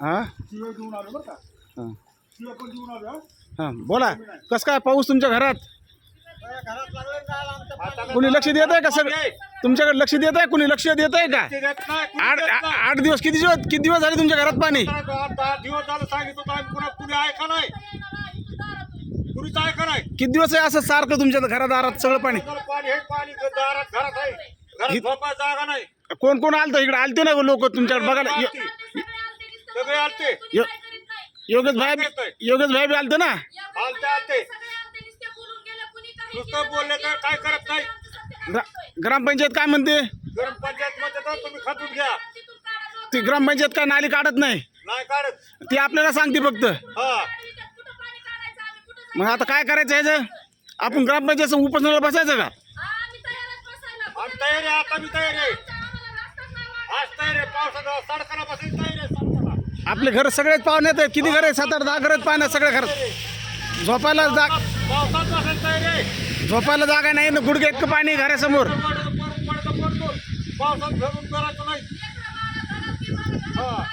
हां? हां. हा. हां बोला. कसं काय पाऊस तुमच्या घरात? कुणी लक्ष देत आहे का सगळं तुमच्याकडे लक्ष देत आहे? कुणी लक्ष देत आहे का? आठ दिवस किती दिवस किती दिवस झाले तुमच्या घरात पाणी? किती दिवस आहे असं सारखं तुमच्या घरात दारात सगळं पाणी? पाणी दारात घरात आहे. जागा नाही. कोण कोण आलतं? इकडे आलते ना लोक तुमच्याकडे बघायला. यो- सगळे आलते यो- योगेश भाई योगेश भाई बी आलते ना? आलते आलते. नुसतं बोलले तर काय करत नाही. ग्रा- ग्रामपंचायत काय म्हणते? गरम पंचायत मध्ये तर तुम्ही खातून घ्या. ती ग्रामपंचायत काय नाली काढत नाही? नाही काढत. ती आपल्याला सांगते फक्त. हा. मग आता काय करायचं ह्याचं आपण ग्रामपंचायत उपोषणाला बसायचं का? आणि तयारी आहे, आता मी तयारी आहे आज तयारी आहे पावसाचा सडकाला बसायची तयारी आहे सडकाला आपले घर सगळेच पाहुण्यात आहेत किती घर आहेत? सात आठ दहा घर आहेत पाहुण्यात सगळ्या घरात झोपायला आहे झोपायला जागा नाही. ना गुडघे इतकं पाणी घरासमोर. हा.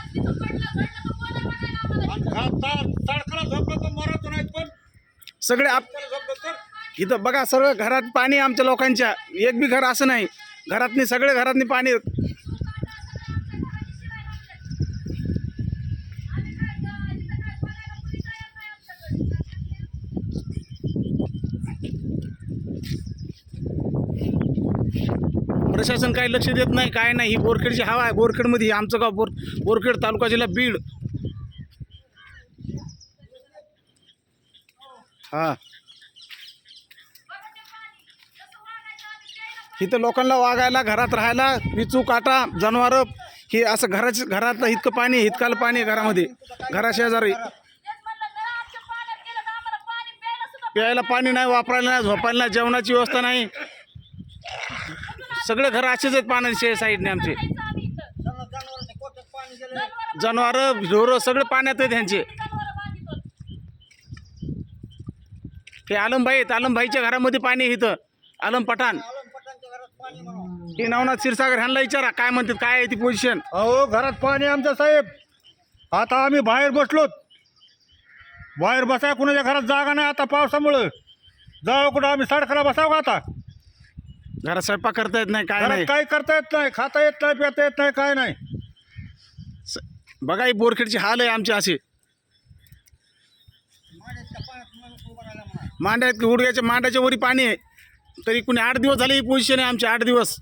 सगळे आप इथं बघा सर्व घरात पाणी आमच्या लोकांच्या. एक बी घर असं नाही. घरातनी सगळे घरातनी पाणी प्रशासन काही लक्ष देत नाही काय नाही. ही बोरखेडची हवा आहे. बोरखेडमध्ये आमचं गाव बोर बोरखेड तालुका जिल्हा बीड. हां. इथं लोकांना वागायला घरात राहायला विचू काटा जनावरं हे असं घराच घरातलं इतकं पाणी इतकाल पाणी आहे घरामध्ये. घराशेजारी. प्यायला पाणी नाही वापरायला नाही झोपायला नाही जेवणाची व्यवस्था नाही. सगळे घर असेच आहेत पाण्याचे साईडने आमचे. जनावरं ढोरं सगळे पाण्यात आहेत ह्यांचे. हे आलमभाई आहेत आलमभाईच्या घरामध्ये पाणी आहे इथं. आलम पठाण. हे नवनाथ क्षीरसागर ह्यांना विचारा काय म्हणतात काय आहे ती पोझिशन अहो घरात पाणी आमचं साहेब. आता आम्ही बाहेर बसलोत. बाहेर बसाय कुणाच्या घरात जागा नाही आता पावसामुळं. जाऊ कुठं आम्ही सडकाला बसावं का आता? घरात स्वयंपाक करता येत नाही काय घरात नाही. काही करता येत नाही खाता येत नाही पिता येत नाही काय नाही. स- बघा ही बोरखेडची हाल आहे आमची अशी. मांड्या आहेत की गुडघ्याच्या मांड्याच्या वरी पाणी आहे. तरी कुणी आठ दिवस झाले ही पोझिशन आहे आमची आठ दिवस.